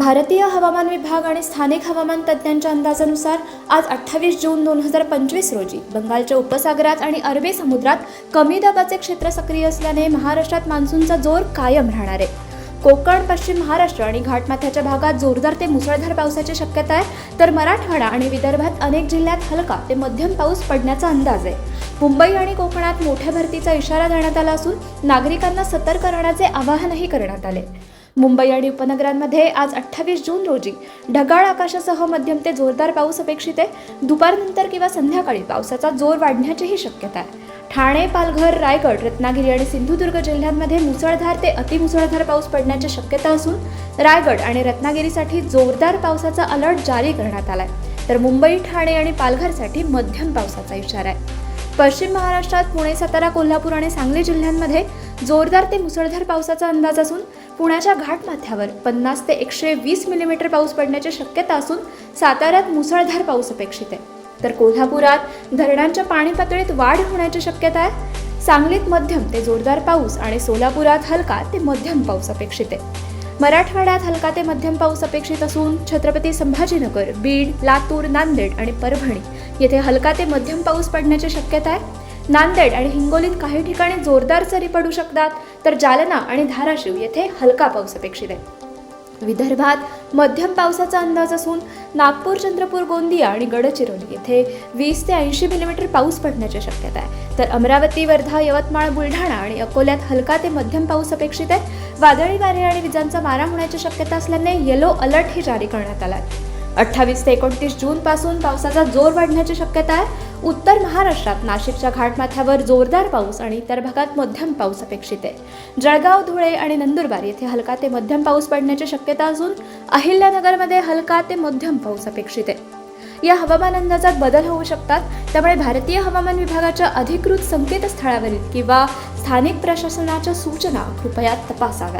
भारतीय हवामान विभाग आणि स्थानिक हवामान तज्ज्ञांच्या अंदाजानुसार आज अठ्ठावीस जून दोन हजार पंचवीस रोजी बंगालच्या उपसागरात आणि अरबी समुद्रात कमी दाबाचे क्षेत्र सक्रिय असल्याने महाराष्ट्रात मान्सूनचा जोर कायम राहणार आहे. कोकण पश्चिम महाराष्ट्र आणि घाटमाथ्याच्या भागात जोरदार ते मुसळधार पावसाची शक्यता आहे. तर मराठवाडा आणि विदर्भात अनेक जिल्ह्यात हलका ते मध्यम पाऊस पडण्याचा अंदाज आहे. मुंबई आणि कोकणात मोठ्या भरतीचा इशारा देण्यात आला असून नागरिकांना सतर्क राहण्याचे आवाहनही करण्यात आले. मुंबई आणि उपनगरांमध्ये आज अठ्ठावीस जून रोजी ढगाळ आकाशासह मध्यम ते जोरदार पाऊस अपेक्षित आहे. दुपारनंतर किंवा संध्याकाळी पावसाचा जोर वाढण्याचीही शक्यता आहे. ठाणे पालघर रायगड रत्नागिरी आणि सिंधुदुर्ग जिल्ह्यांमध्ये मुसळधार ते अतिमुसळधार पाऊस पडण्याची शक्यता असून रायगड आणि रत्नागिरीसाठी जोरदार पावसाचा अलर्ट जारी करण्यात आलाय. तर मुंबई ठाणे आणि पालघरसाठी मध्यम पावसाचा इशारा आहे. पश्चिम महाराष्ट्रात पुणे सातारा कोल्हापूर आणि सांगली जिल्ह्यांमध्ये जोरदार ते मुसळधार पावसाचा अंदाज असून पुण्याच्या घाटमाथ्यावर पन्नास ते एकशे वीस मिलीमीटर पाऊस पडण्याची शक्यता असून साताऱ्यात मुसळधार पाऊस अपेक्षित आहे. तर कोल्हापुरात धरणांच्या पाणी पातळीत वाढ होण्याची शक्यता आहे. सांगलीत मध्यम ते जोरदार पाऊस आणि सोलापुरात हलका ते मध्यम पाऊस अपेक्षित आहे. मराठवाड्यात हलका ते मध्यम पाऊस अपेक्षित असून छत्रपती संभाजीनगर बीड लातूर नांदेड आणि परभणी येथे हलका ते मध्यम पाऊस पडण्याची शक्यता आहे. नांदेड आणि हिंगोलीत काही ठिकाणी जोरदार सरी पडू शकतात तर जालना आणि धाराशिव येथे हलका पाऊस अपेक्षित आहे. विदर्भात मध्यम पावसाचा अंदाज असून नागपूर चंद्रपूर गोंदिया आणि गडचिरोली येथे वीस ते ऐंशी मिलीमीटर पाऊस पडण्याची शक्यता आहे. तर अमरावती वर्धा यवतमाळ बुलढाणा आणि अकोल्यात हलका ते मध्यम पाऊस अपेक्षित आहे. वादळी वारे आणि विजांचा मारा होण्याची शक्यता असल्याने येलो अलर्टही जारी करण्यात आला आहे. अठ्ठावीस ते एकोणतीस जून पासून पावसाचा जोर वाढण्याची शक्यता आहे. उत्तर महाराष्ट्रात नाशिकच्या घाटमाथ्यावर जोरदार पाऊस आणि इतर भागात मध्यम पाऊस अपेक्षित आहे. जळगाव धुळे आणि नंदुरबार येथे हलका ते मध्यम पाऊस पडण्याची शक्यता असून अहिल्यानगरमध्ये हलका ते मध्यम पाऊस अपेक्षित आहे. या हवामान अंदाजात बदल होऊ शकतात. त्यामुळे भारतीय हवामान विभागाच्या अधिकृत संकेतस्थळावरील किंवा स्थानिक प्रशासनाच्या सूचना कृपया तपासाव्या